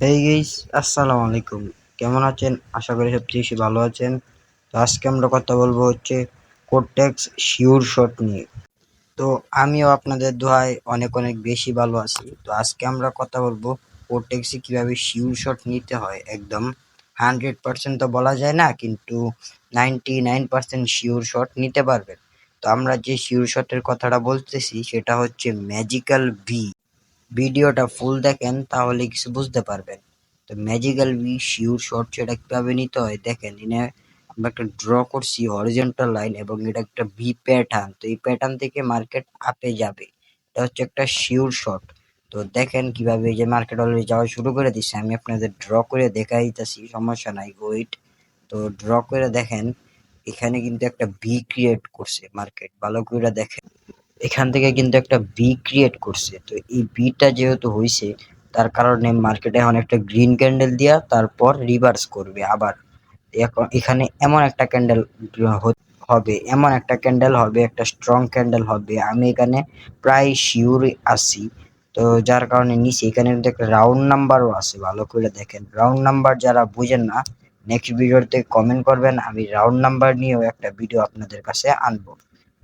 হেই guys আসসালামু আলাইকুম। কেমন আছেন? আশা করি সবচেয়ে বেশি ভালো আছেন। তো আজকে আমরা কথা বলব হচ্ছে কোটেক্স শিওর শট নিয়ে। তো আমিও আপনাদের দোয়ায় অনেক অনেক বেশি ভালো আছি। তো আজকে আমরা কথা বলব কোটেক্সে কীভাবে শিওর শট নিতে হয় একদম। হান্ড্রেড পার্সেন্ট তো বলা যায় না, কিন্তু ninety nine percent sure shot নিতে পারবেন। তো আমরা যে শিওর শটের কথাটা বলতেছি, সেটা হচ্ছে ম্যাজিক্যাল ভি ভিডিওটা ফুল দেখেন, তাহলে কিছু বুঝতে পারবেন। তো ম্যাজিক্যাল ভি শিওর শর্ট সেটা কীভাবে নিতে হয়, দেখেন, এনে আমরা একটা ড্র করছি হরিজন্টাল লাইন এবং এটা একটা ভি প্যাটার্ন তো এই প্যাটার্ন থেকে মার্কেট আপে যাবে। এটা হচ্ছে একটা শিওর শর্ট তো দেখেন কীভাবে এই যে মার্কেট অলরেডি যাওয়া শুরু করে দিচ্ছে আমি আপনাদের ড্র করে দেখাই দিতেছি, সমস্যা নাই ওয়েট তো ড্র করে দেখেন, এখানে কিন্তু একটা ভি ক্রিয়েট করছে মার্কেট ভালো করে দেখেন। এখান থেকে কিন্তু একটা বি ক্রিয়েট করছে। তো এই বিটা যেহেতু হয়েছে তার কারণে মার্কেটে এখন একটা গ্রিন ক্যান্ডেল দিয়া তারপর রিভার্স করবে আবার। এখানে এমন একটা ক্যান্ডেল হবে, এমন একটা ক্যান্ডেল হবে, একটা স্ট্রং ক্যান্ডেল হবে। আমি এখানে প্রায় শিওর আসি তো যার কারণে নিচে এখানে কিন্তু একটা রাউন্ড নাম্বারও আছে, ভালো করে দেখেন। রাউন্ড নাম্বার যারা বুঝেন না নেক্সট ভিডিওতে কমেন্ট করবেন। আমি রাউন্ড নাম্বার নিয়েও একটা ভিডিও আপনাদের কাছে আনব।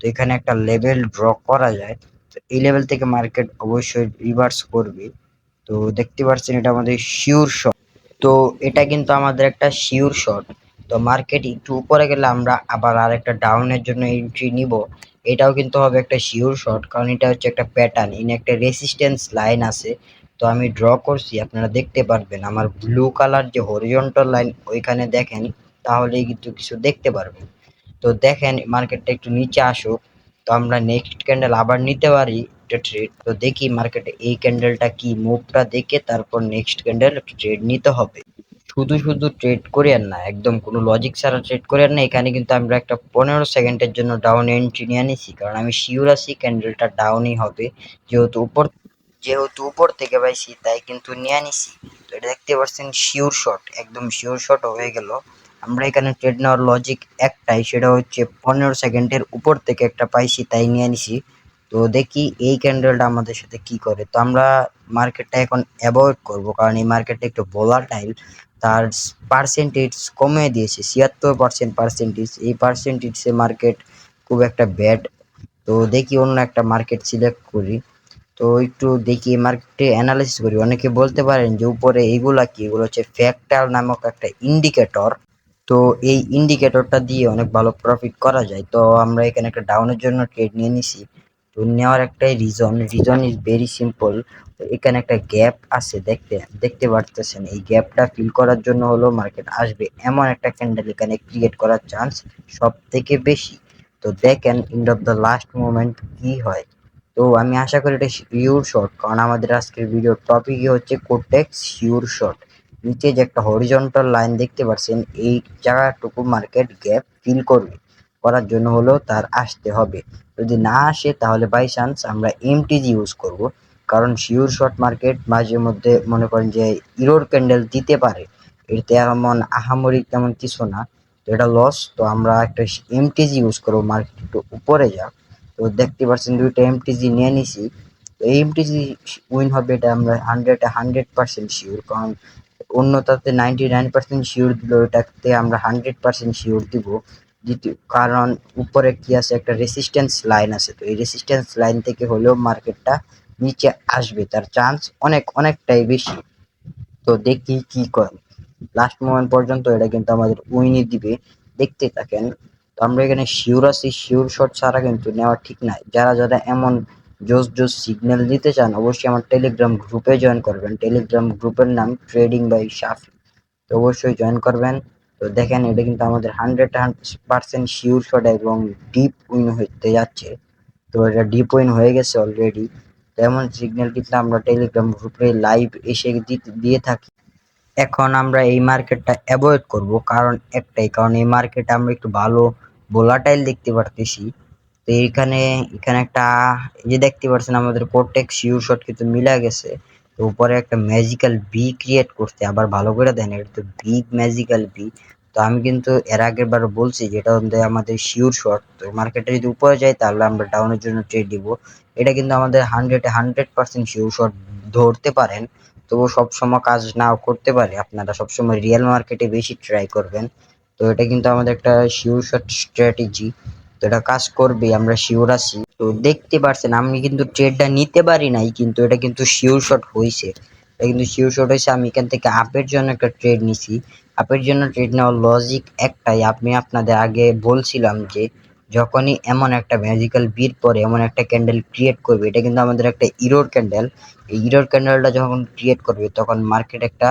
তো এখানে একটা লেভেল ড্র করা যায়। তো এই লেভেল থেকে মার্কেট অবশ্যই রিভার্স করবে। তো দেখতে পাচ্ছেন এটা আমাদের শিওর শট তো এটা কিন্তু আমাদের একটা শিওর শট তো মার্কেট একটু উপরে গেলে আমরা আবার আর একটা ডাউনের জন্য এন্ট্রি নিব। এটাও কিন্তু হবে একটা শিওর শট কারণ এটা হচ্ছে একটা প্যাটার্ন ইন একটা রেসিস্ট্যান্স লাইন আছে। তো আমি ড্র করছি, আপনারা দেখতে পারবেন। আমার ব্লু কালার যে হরিজন্টাল লাইন ওইখানে দেখেন, তাহলেই কিন্তু কিছু দেখতে পারবেন। তো দেখেন মার্কেটটা একটু নিচে আসুক, তো আমরা নেক্সট ক্যান্ডেল আবার নিতে পারি একটা ট্রেড তো দেখি মার্কেটে এই ক্যান্ডেলটা কি মুভটা দেখে তারপর নেক্সট ক্যান্ডেল ট্রেড নিতে হবে। শুধু শুধু ট্রেড করেন না, একদম কোনো লজিক ছাড়া ট্রেড করেন না, এখানে কিন্তু আমরা একটা পনেরো সেকেন্ডের জন্য ডাউন এন্ট্রি নিয়ে নিছি, কারণ আমি শিওর আছি ক্যান্ডেলটা ডাউনই হবে, যেহেতু উপর যেহেতু উপর থেকে পাইছি, তাই কিন্তু নিয়ে নিছি। তো এটা দেখতে পাচ্ছেন শিওর শট একদম শিওর শট হয়ে গেল। আমরা এখানে ট্রেড নেওয়ার লজিক একটাই, সেটা হচ্ছে পনেরো সেকেন্ডের উপর থেকে একটা পাইছি তাই নিয়ে নিছি তো দেখি এই ক্যান্ডেলটা আমাদের সাথে কি করে। তো আমরা মার্কেটটা এখন অ্যাভয়েড করব, কারণ এই মার্কেটটা একটু ভোলাটাইল তার পার্সেন্টেজ কমে দিয়েছে, ছিয়াত্তর পার্সেন্ট পার্সেন্টেজ এই পার্সেন্টেজে মার্কেট খুব একটা ব্যাড তো দেখি অন্য একটা মার্কেট সিলেক্ট করি। তো একটু দেখি মার্কেটে অ্যানালাইসিস করি। অনেকে বলতে পারেন যে উপরে এইগুলা কি? এগুলো হচ্ছে ফ্যাক্টার নামক একটা ইন্ডিকেটর তো এই ইন্ডিকেটরটা দিয়ে অনেক ভালো প্রফিট করা যায়। তো আমরা এখানে একটা ডাউনের জন্য ট্রেড নিয়ে নিছি। তো নেওয়ার একটাই reason reason is very simple এখানে একটা গ্যাপ আছে, দেখতে দেখতে পারতেছেন। এই গ্যাপটা ফিল করার জন্য হলো মার্কেট আসবে। এমন একটা ক্যান্ডেল এখানে ক্রিয়েট করার চান্স সব থেকে বেশি। তো দেখেন end of the last moment কি হয়। তো আমি আশা করি এটা শিওর শট কারণ আমাদের আজকের ভিডিওর টপিকই হচ্ছে কোটেক্স শিওর শট নিচে যে একটা হরিজন্টাল লাইন দেখতে পাচ্ছেন এই জায়গাটুকু মার্কেট গ্যাপ ফিল করবে। করার জন্য হলো তার আসতে হবে। যদি না আসে, তাহলে বাই চান্স আমরা এমটিজি ইউজ করব। কারণ শিওর শর্ট মার্কেট মাঝে মধ্যে মনে করেন যে ইরোর ক্যান্ডেল দিতে পারে। এতে এমন আহামরি তেমন কিছু না। তো এটা লস তো আমরা একটা এমটিজি ইউজ করব মার্কেট একটু উপরে যাক। তো দেখতে পাচ্ছেন দুইটা এমটিজি নিয়ে নিছি। এমটিজি উইন হবে এটা আমরা হান্ড্রেড হান্ড্রেড পার্সেন্ট শিওর কারণ অন্যটাতে নাইনটি নাইন পার্সেন্ট শিওর দিল ওটাতে আমরা হান্ড্রেড পার্সেন্ট শিওর দিব। দ্বিতীয়, কারণ উপরে কি আছে? একটা রেসিস্ট্যান্স লাইন আছে। তো এই রেসিস্ট্যান্স লাইন থেকে হলেও মার্কেটটা নিচে আসবে। তার চান্স অনেক, অনেকটাই বেশি। তো দেখি কি করে। লাস্ট মোমেন্ট পর্যন্ত এটা কিন্তু আমাদের উইনই দিবে। দেখতে থাকেন, তো আমরা এখানে শিওর আছি। শিওর শট ছাড়া কিন্তু নেওয়া ঠিক নাই। যারা যারা এমন জোস জোস সিগন্যাল দিতে চান, অবশ্যই আমার টেলিগ্রাম গ্রুপে জয়েন করবেন। টেলিগ্রাম গ্রুপের নাম ট্রেডিং বাই শাফি তো অবশ্যই জয়েন করবেন। তো দেখেন, এটা কিন্তু আমাদের হান্ড্রেড পার্সেন্ট শিওর শট এবং ডিপ উইন হতে যাচ্ছে। তো এটা ডিপ উইন হয়ে গেছে অলরেডি তেমন সিগন্যাল কিন্তু আমরা টেলিগ্রাম গ্রুপে লাইভ এসে দিয়ে থাকি। এখন আমরা এই মার্কেটটা অ্যাভয়েড করব। কারণ একটাই, কারণ এই মার্কেটে আমরা একটু ভালো ভোলাটাইল দেখতে পারতেছি। তো এইখানে এখানে একটা, এই যে দেখতে পাচ্ছেন আমাদের কোটেক্স শিওর শট কিন্তু মিলা গেছে। তো উপরে একটা ম্যাজিক্যাল বি ক্রিয়েট করতে আবার ভালো করে দেন, এটা তো বিগ ম্যাজিক্যাল বি তো আমি কিন্তু এর আগের বার বলছি যেটা আমাদের শিওর শট তো মার্কেটে যদি উপরে যায় তাহলে আমরা ডাউনের জন্য ট্রেড দিব। এটা কিন্তু আমাদের হান্ড্রেডে হান্ড্রেড পার্সেন্ট শিওর শট ধরতে পারেন। তবু সবসময় কাজ নাও করতে পারে। আপনারা সবসময় রিয়েল মার্কেটে বেশি ট্রাই করবেন। তো এটা কিন্তু আমাদের একটা শিওর শট স্ট্র্যাটেজি এটা কাজ করবে আমরা শিওর আছি। তো দেখতে পারছেন, আমি কিন্তু ট্রেডটা নিতে পারি নাই, কিন্তু এটা কিন্তু শিওর শট হয়েছে এটা কিন্তু শিওর শট হয়েছে আমি এখান থেকে আপের জন্য একটা ট্রেড নিছি। আপের জন্য ট্রেড নেওয়ার লজিক একটাই, আমি আপনাদের আগে বলছিলাম যে, যখনই এমন একটা ম্যাজিক্যাল বিট পরে, এমন একটা ক্যান্ডেল ক্রিয়েট করবে, এটা কিন্তু আমাদের একটা ইরোর ক্যান্ডেল এই ইরোর ক্যান্ডেলটা যখন ক্রিয়েট করবে, তখন মার্কেট একটা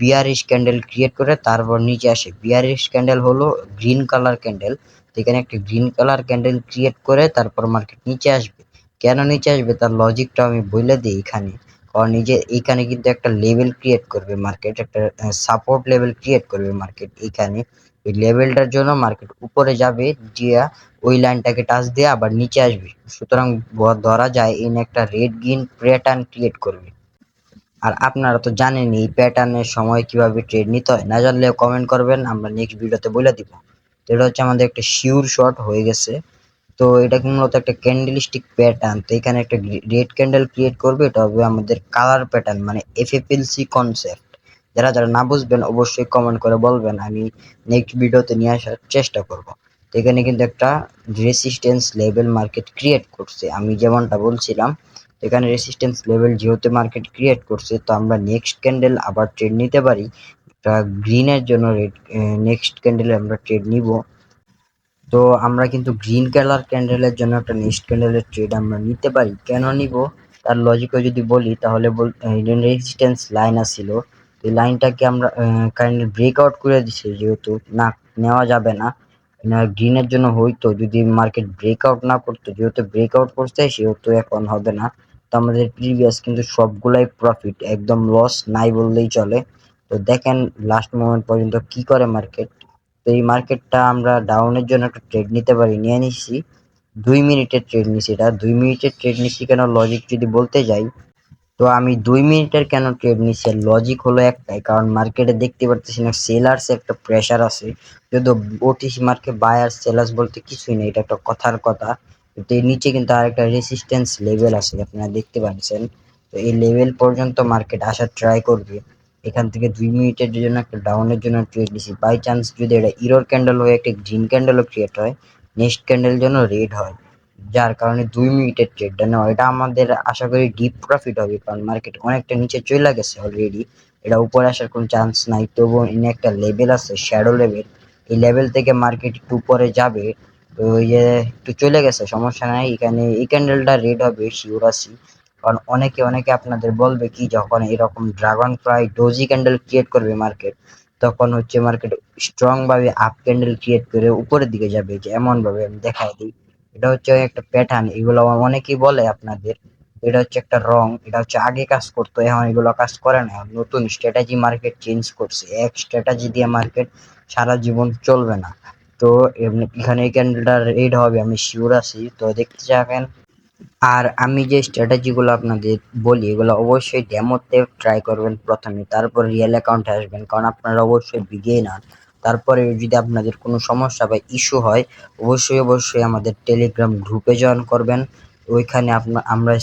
বিয়ারিশ ক্যান্ডেল ক্রিয়েট করে, তারপর নিচে আসে। বিয়ারিশ ক্যান্ডেল হলো গ্রিন কালার ক্যান্ডেল এখানে একটি গ্রিন কালার ক্যান্ডেল ক্রিয়েট করে তারপর মার্কেট নিচে আসবে। কেন নিচে আসবে? তার লজিকটা আমি বলে দিই এখানে। কারণ নিজে এইখানে কিন্তু একটা লেভেল ক্রিয়েট করবে মার্কেট একটা সাপোর্ট লেভেল ক্রিয়েট করবে মার্কেট এইখানে এই লেভেলটার জন্য মার্কেট উপরে যাবে জিয়া ওই লাইনটাকে টাচ দিয়ে আবার নিচে আসবে। সুতরাং ধরা যায় এনে একটা রেড গ্রিন প্যাটার্ন ক্রিয়েট করবে। আর আপনারা তো জানেন এই প্যাটার্নের সময় কীভাবে ট্রেড নিতে হয়। না জানলে কমেন্ট করবেন, আমরা নেক্সট ভিডিওতে বলে দিব। এটা হচ্ছে আমাদের একটা শিওর শট হয়ে গেছে। তো এটা মূলত একটা ক্যান্ডেল ক্যান্ডেলিস্টিক প্যাটার্ন তো এখানে একটা রেড ক্যান্ডেল ক্রিয়েট করবে, এটা হবে আমাদের কালার প্যাটার্ন মানে এফএফএলসি কনসেপ্ট যারা যারা না বুঝবেন, অবশ্যই কমেন্ট করে বলবেন, আমি নেক্সট ভিডিওতে নিয়ে আসার চেষ্টা করব। তো এখানে কিন্তু একটা রেসিস্টেন্স লেভেল মার্কেট ক্রিয়েট করছে, আমি যেমনটা বলছিলাম এখানে রেসিস্টেন্স লেভেল যেহেতু মার্কেট ক্রিয়েট করছে, তো আমরা নেক্সট ক্যান্ডেল আবার ট্রেড নিতে পারি। গ্রিনের জন্য রেড নেক্সট ক্যান্ডেলে আমরা ট্রেড নিব। তো আমরা কিন্তু গ্রিন কালার ক্যান্ডেলের জন্য একটা নেক্সট ক্যান্ডেলের ট্রেড আমরা নিতে পারি। কেন নিব? তার লজিকও যদি বলি, তাহলে বল রেজিস্ট্যান্স লাইন আসছিল এই লাইনটাকে আমরা কাইন্ডলি ব্রেকআউট করে দিছি, যেহেতু না নেওয়া যাবে না। গ্রিনের জন্য হইতো যদি মার্কেট ব্রেকআউট না করতো, যেহেতু ব্রেকআউট করছে, সেহেতু এখন হবে না। তো আমাদের প্রিভিয়াস কিন্তু সবগুলাই প্রফিট একদম লস নাই বললেই চলে। তো দেখেন লাস্ট মোমেন্ট পর্যন্ত কি করে মার্কেট তো এই মার্কেটটা আমরা ডাউনের জন্য একটা ট্রেড নিতে পারি, নিয়ে নিছি দুই মিনিটের ট্রেড নিছি এটা। দুই মিনিটের ট্রেড নিছি কেন? লজিক যদি বলতে যাই, তো আমি দুই মিনিটের কেন ট্রেড নিচ্ছি? লজিক হলো একটাই, কারণ মার্কেটে দেখতে পারতেছি না সেলার্স একটা প্রেশার আছে। যদি ওটিসি মার্কেট বায়ার সেলার্স বলতে কিছুই নেই, এটা একটা কথার কথা। তো এর নিচে কিন্তু আরেকটা রেসিস্ট্যান্স লেভেল আছে, আপনারা দেখতে পাচ্ছেন। তো এই লেভেল পর্যন্ত মার্কেট আসার ট্রাই করবে। এখান থেকে দুই মিনিটের জন্য একটা ডাউনের জন্য ট্রেড নিছি বাই চান্স যদি এটা ইরোর ক্যান্ডেল হয়ে, একটা গ্রিন ক্যান্ডেলও ক্রিয়েট হয় নেক্সট ক্যান্ডেল জন্য রেড হয়। যার কারণে দুই মিনিটের ট্রেডটা নেওয়া। এটা আমাদের আশা করি ডিপ প্রফিট হবে, কারণ মার্কেট অনেকটা নিচে চলে গেছে অলরেডি এটা উপরে আসার কোনো চান্স নাই। তবুও এনে একটা লেভেল আছে শ্যাডো লেভেল এই লেভেল থেকে মার্কেট একটু উপরে যাবে। তো ওই যে একটু চলে গেছে, সমস্যা নাই। এখানে এই ক্যান্ডেলটা রেড হবে শিওর আছি। কারণ অনেকে অনেকে আপনাদের বলবে কি যখন এরকম dragon fly doji candle create করবে মার্কেট তখন হচ্ছে মার্কেট স্ট্রং ভাবে আপ ক্যান্ডেল ক্রিয়েট করে উপরের দিকে যাবে, যে এমন ভাবে আমি দেখাই দিই। এটা হচ্ছে একটা প্যাটার্ন এগুলো অনেকেই বলে আপনাদের। এটা হচ্ছে একটা রং, এটা হচ্ছে আগে কাজ করতো, এখন এগুলো কাজ করে না। নতুন স্ট্র্যাটেজি মার্কেট চেঞ্জ করছে। এক স্ট্র্যাটেজি দিয়ে মার্কেট সারা জীবন চলবে না। তো এখানে এই ক্যান্ডেলটা রেড হবে, আমি শিওর আছি। তো দেখতে চাবেন আর আমি যে স্ট্র্যাটেজিগুলো আপনাদের বলি, এগুলো অবশ্যই ডেমোতে ট্রাই করবেন প্রথমে, তারপর রিয়েল অ্যাকাউন্টে আসবেন। কারণ আপনারা অবশ্যই বিগেনার তারপরে যদি আপনাদের কোনো সমস্যা বা ইস্যু হয়, অবশ্যই অবশ্যই আমাদের টেলিগ্রাম গ্রুপে জয়েন করবেন। ওইখানে আপনার আমরা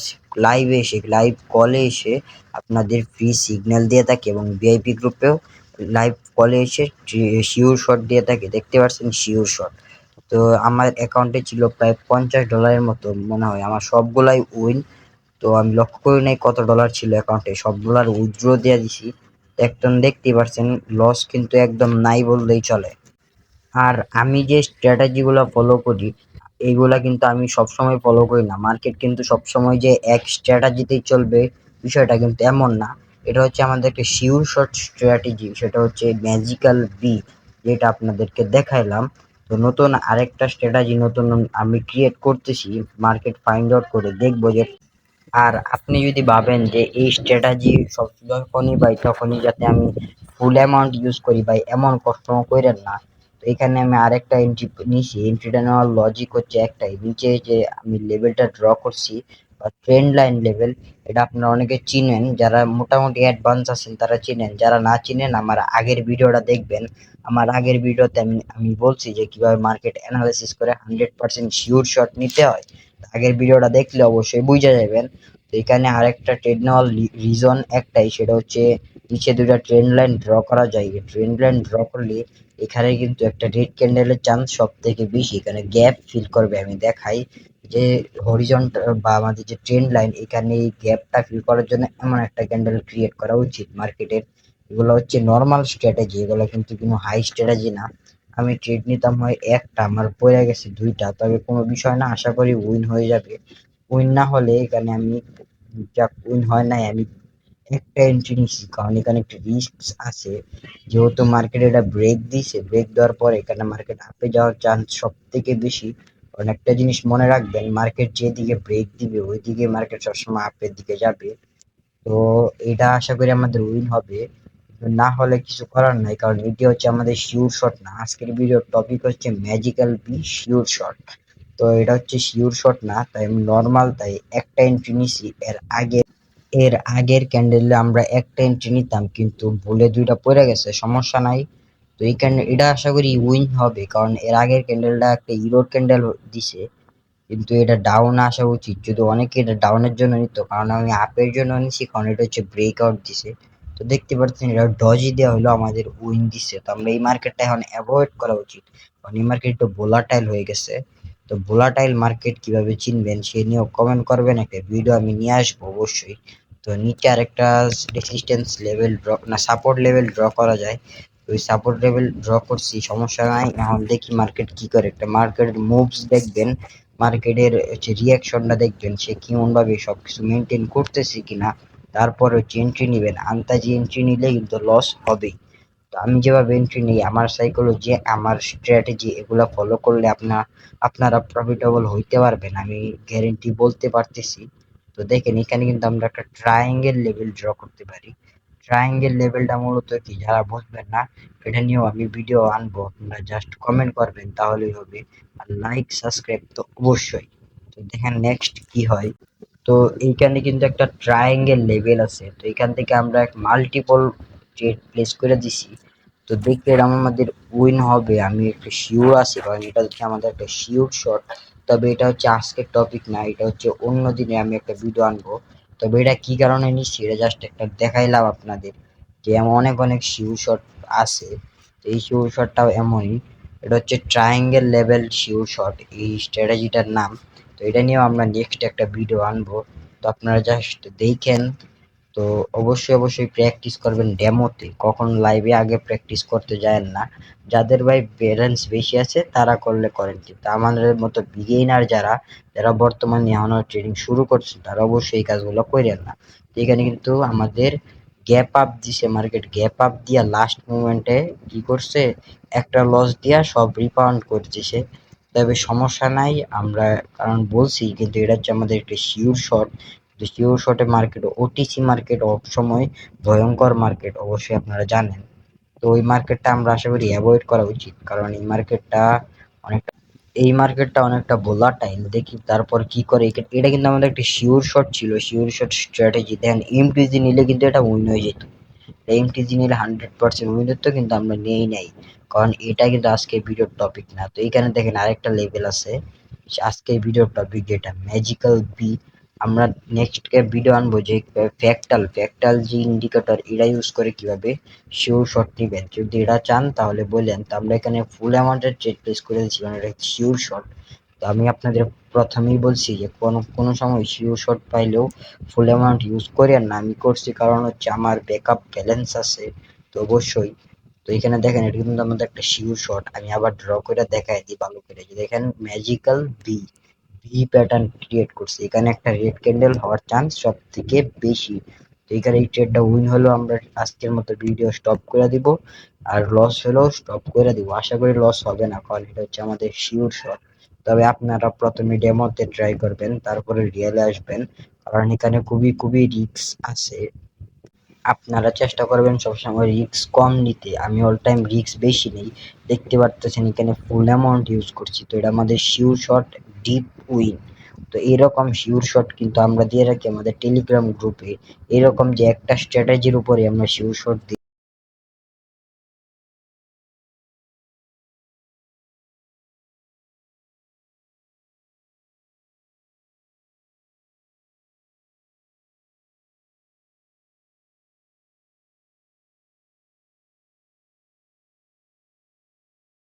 লাইভে এসে লাইভ কলে এসে আপনাদের ফ্রি সিগন্যাল দিয়ে থাকি এবং ভিআইপি গ্রুপেও লাইভ কলে এসে শিওর শট দিয়ে থাকি। দেখতে পাচ্ছেন শিওর শট তো আমার অ্যাকাউন্টে ছিল প্রায় পঞ্চাশ ডলারের মতো মনে হয়। আমার সবগুলাই উইন তো আমি লক্ষ্য করি নাই কত ডলার ছিল অ্যাকাউন্টে সব ডলার উইথড্র দিয়ে দিছি। একদম দেখতেই পারছেন লস কিন্তু একদম নাই বললেই চলে। আর আমি যে স্ট্র্যাটেজিগুলো ফলো করি, এইগুলা কিন্তু আমি সবসময় ফলো করি না। মার্কেট কিন্তু সবসময় যে এক স্ট্র্যাটেজিতেই চলবে, বিষয়টা কিন্তু এমন না। এটা হচ্ছে আমাদের একটা শিওর শর্ট স্ট্র্যাটেজি সেটা হচ্ছে ম্যাজিক্যাল বি যেটা আপনাদেরকে দেখাইলাম। তো নতুন আরেকটা স্ট্র্যাটেজি নতুন আমি ক্রিয়েট করতেছি মার্কেট ফাইন্ড আউট করে দেখব যে, আর আপনি যদি ভাবেন যে এই স্ট্র্যাটেজি সব যখনই পাই তখনই যাতে আমি ফুল অ্যামাউন্ট ইউজ করি ভাই এমন কষ্ট করেন না, তো এখানে আমি আরেকটা এন্ট্রি নিছি। এন্ট্রিটা নেওয়ার লজিক হচ্ছে একটাই, নিচে যে আমি লেভেলটা ড্র করছি বা ট্রেন্ড লাইন লেভেল এটা আপনারা অনেকে চিনেন, যারা মোটামুটি অ্যাডভান্স আছেন তারা চিনেন, যারা না চিনেন আমার আগের ভিডিওটা দেখবেন। আমার আগের ভিডিওতে আমি আমি বলছি যে কীভাবে মার্কেট অ্যানালাইসিস করে হান্ড্রেড পার্সেন্ট শিওর শট নিতে হয়। আগের ভিডিওটা দেখলে অবশ্যই বুঝে যাবেন। তো এখানে আরেকটা ট্রেড নেওয়ার রিজন একটাই, সেটা হচ্ছে নিচে দুটা ট্রেন লাইন ড্র করা যায়। ট্রেন লাইন ড্র করলে এখানে কিন্তু একটা রেড ক্যান্ডেলের চান্স সব থেকে বেশি। এখানে গ্যাপ ফিল করবে। আমি দেখাই যে হরিজন বা আমাদের যে ট্রেন লাইন এখানে এই গ্যাপটা ফিল করার জন্য এমন একটা ক্যান্ডেল ক্রিয়েট করা উচিত মার্কেটের এগুলো হচ্ছে নর্মাল স্ট্র্যাটেজি এগুলো কিন্তু কোনো হাই স্ট্র্যাটেজি না। আমি ট্রেড নিতাম হয় একটা, আমার পড়ে গেছে দুইটা। তবে কোনো বিষয় না, আশা করি উইন হয়ে যাবে। উইন না হলে এখানে আমি যা উইন হয় নাই, আমি একটা এন্ট্রি নিচ্ছি কারণ এখানে একটা রিস্ক আছে। যেহেতু মার্কেট এটা ব্রেক দিছে ব্রেক দেওয়ার পর এখানে মার্কেট আপে যাওয়ার চান্স সব থেকে বেশি। কারণ একটা জিনিস মনে রাখবেন মার্কেট যেদিকে ব্রেক দিবে, ওইদিকে মার্কেট সবসময় আপের দিকে যাবে। তো এটা আশা করি আমাদের উইন হবে। না হলে কিছু করার নাই, কারণ এটি হচ্ছে আমাদের শিওর শট না। আজকের ভিডিওর টপিক হচ্ছে ম্যাজিক্যাল বি শিওর শট তো এটা হচ্ছে শিওর শট না, তাই নর্মাল তাই একটা এন্ট্রি নিছি এর আগে এর আগের ক্যান্ডেলে আমরা একটা এন্ট্রি নিতাম কিন্তু ভুলে দুইটা পড়ে গেছে, সমস্যা নাই। তো এই ক্যান্ডেল এটা আশা করি উইন হবে, কারণ এর আগের ক্যান্ডেলটা একটা ইউরোর ক্যান্ডেল দিছে, কিন্তু এটা ডাউন আসা উচিত। যদি অনেকে এটা ডাউনের জন্য নিত, কারণ আমি আপের জন্য নিছি, কারণ এটা হচ্ছে ব্রেকআউট দিছে। তো দেখতে পাচ্ছেন এটা ডজি দেওয়া হলো আমাদের উইন দিচ্ছে তো আমরা এই মার্কেটটা এখন অ্যাভয়েড করা উচিত, কারণ এই মার্কেট একটু ভোলাটাইল হয়ে গেছে। তো ভোলাটাইল মার্কেট কীভাবে চিনবেন, সে নিয়েও কমেন্ট করবেন, একটা ভিডিও আমি নিয়ে আসব অবশ্যই। তো নিচে আরেকটা রেসিস্ট্যান্স লেভেল ড্র না সাপোর্ট লেভেল ড্র করা যায়। ওই সাপোর্ট লেভেল ড্র করছি, সমস্যা নাই এখন দেখি মার্কেট কি করে। একটা মার্কেটের মুভস দেখবেন মার্কেটের হচ্ছে রিয়াকশনটা দেখবেন, সে কেমনভাবে সব কিছু মেনটেন করতেছে কিনা, তারপর হচ্ছে এন্ট্রি নেবেন। আন্তাজি এন্ট্রি নিলে কিন্তু লস হবেই। তো আমি যেভাবে এন্ট্রি নিই, আমার সাইকোলজি আমার স্ট্র্যাটেজি এগুলো ফলো করলে আপনার আপনারা প্রফিটেবল হইতে পারবেন, আমি গ্যারেন্টি বলতে পারতেছি। তো দেখেন, এখানে কিন্তু আমরা একটা ট্রায়াঙ্গেল লেভেল ড্র করতে পারি। ট্রায়াঙ্গেল লেভেলটা মূলত কি? যারা বুঝবেন না, এটা নিয়েও আমি ভিডিও আনব। আপনারা জাস্ট কমেন্ট করবেন, তাহলেই হবে। আর লাইক সাবস্ক্রাইব তো অবশ্যই। তো দেখেন নেক্সট কি হয়? তো এইখানে কিন্তু একটা ট্রায়াঙ্গেল লেভেল আছে। তো এখান থেকে আমরা এক মাল্টিপল ট্রেড প্লেস করে দিছি। তো দেখতে আমাদের উইন হবে, আমি একটু শিওর আছি, কারণ এটা হচ্ছে আমাদের একটা শিওর শট তবে এটা হচ্ছে আজকের টপিক না, এটা হচ্ছে অন্য দিনে আমি একটা ভিডিও আনব। তবে এটা কি কারণে নিচ্ছি এটা জাস্ট একটা দেখাইলাম আপনাদের, যে এমন অনেক অনেক শিওর শট আছে। এই শিওর শটটাও এমনই, এটা হচ্ছে ট্রায়াঙ্গেল লেভেল শিওর শট এই স্ট্র্যাটেজিটার নাম। তো এটা নিয়েও আমরা নেক্সট একটা ভিডিও আনব। তো আপনারা জাস্ট দেখেন তো অবশ্যই অবশ্যই প্র্যাকটিস করবেন ডেমোতে কখন লাইভে আগে প্র্যাকটিস করতে যায় না। যাদের ভাই ব্যালেন্স বেশি আছে, তারা করলে করেন কিন্তু। আমাদের মতো বিগেইনার যারা যারা বর্তমানে এখনও ট্রেনিং শুরু করছে, তারা অবশ্যই এই কাজগুলো করেন না। এখানে কিন্তু আমাদের গ্যাপ আপ দিছে মার্কেট গ্যাপ আপ দিয়া লাস্ট মুমেন্টে কি করছে? একটা লস দিয়া সব রিফান্ড করতেছে তবে সমস্যা নাই, আমরা, কারণ বলছি, কিন্তু এটা হচ্ছে আমাদের একটা শিওর শট শিওর শটে মার্কেট ওটিসি মার্কেট সময় ভয়ঙ্কর মার্কেট অবশ্যই আপনারা জানেন। তো ওই মার্কেটটা আমরা আশা করি অ্যাভয়েড করা উচিত, কারণ এই মার্কেটটা অনেকটা এই মার্কেটটা অনেকটা ভোলাটাইল দেখি তারপর কি করে এটা কিন্তু আমাদের একটা শিওর শট ছিল। শিওর শট স্ট্র্যাটেজি দেখেন এমটিজি নিলে কিন্তু এটা উইন হয়ে যেত। এমটিজি নিলে হান্ড্রেড পার্সেন্ট উইন হতো কিন্তু আমরা নেই নাই, কারণ এটা কিন্তু আজকে ভিডিওর টপিক না। তো এইখানে দেখেন আরেকটা লেভেল আছে। আজকে ভিডিওর টপিক যেটা ম্যাজিক্যাল বি আমরা নেক্সট ভিডিও আনব যে ফ্যাক্টাল ফ্যাক্টাল যে ইন্ডিকেটর এটা ইউজ করে কীভাবে শিওর শট নেবেন। যদি এটা চান, তাহলে বললেন তো আমরা এখানে ফুল অ্যামাউন্টের ট্রেড প্লেস করে দিচ্ছি কারণ এটা শিওর শট তো আমি আপনাদের প্রথমেই বলছি যে, কোনো কোনো সময় শিওর শট পাইলেও ফুল অ্যামাউন্ট ইউজ করেন না, আমি করছি কারণ হচ্ছে আমার ব্যাকআপ ব্যালেন্স আছে, তো অবশ্যই। তো এখানে দেখেন, এটা কিন্তু আমাদের একটা শিওর শট আমি আবার ড্র করে দেখাই দিই ভালো করে। দেখেন magical B V pattern create করছে। এখানে একটা রেড ক্যান্ডেল হওয়ার চান্স সব থেকে বেশি। তো এখানে এই ট্রেডটা উইন হলেও আমরা আজকের মতো ভিডিও স্টপ করে দিব। আর লস হলেও স্টপ করে দিব। আশা করি লস হবে না, কারণ এটা হচ্ছে আমাদের শিওর শট তবে আপনারা প্রথমে ডেমোতে ট্রাই করবেন, তারপরে রিয়েলে আসবেন। কারণ এখানে খুবই খুবই রিক্স আছে। আপনারা চেষ্টা করবেন সবসময় রিস্ক কম নিতে। আমি অল টাইম রিস্ক বেশি নেই। দেখতে পারতেছেন এখানে ফুল অ্যামাউন্ট ইউজ করছি। তো এটা আমাদের শিওর শট ডিপ উইন তো এরকম শিওর শট কিন্তু আমরা দিয়ে রাখি আমাদের টেলিগ্রাম গ্রুপে এরকম যে একটা স্ট্র্যাটেজির উপরে আমরা শিওর শট দিই